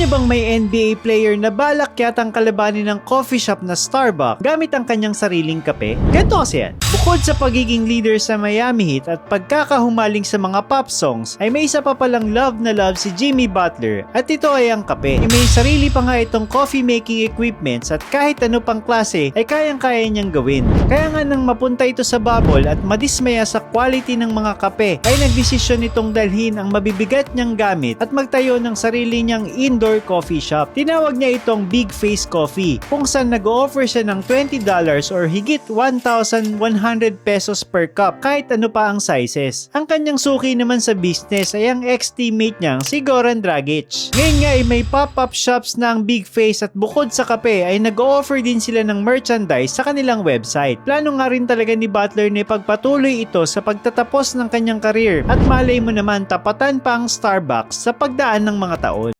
niyo bang may NBA player na balak yatang kalabanin ng coffee shop na Starbucks gamit ang kanyang sariling kape? Ganito kasi yan. Bukod sa pagiging leader sa Miami Heat at pagkakahumaling sa mga pop songs, ay may isa pa palang love na love si Jimmy Butler at ito ay ang kape. May sarili pa nga itong coffee making equipments at kahit ano pang klase ay kayang-kaya niyang gawin. Kaya nga nang mapunta ito sa bubble at madismaya sa quality ng mga kape ay nagdesisyon itong dalhin ang mabibigat niyang gamit at magtayo ng sarili niyang indoor coffee shop. Tinawag niya itong Big Face Coffee kung saan nag-offer siya ng $20 or higit 1,100 pesos per cup kahit ano pa ang sizes. Ang kanyang suki naman sa business ay ang ex-teammate niyang si Goran Dragic. Ngayon nga ay may pop-up shops na ang Big Face at bukod sa kape ay nag-offer din sila ng merchandise sa kanilang website. Plano nga rin talaga ni Butler na ipagpatuloy ito sa pagtatapos ng kanyang career at malay mo naman tapatan pa ang Starbucks sa pagdaan ng mga taon.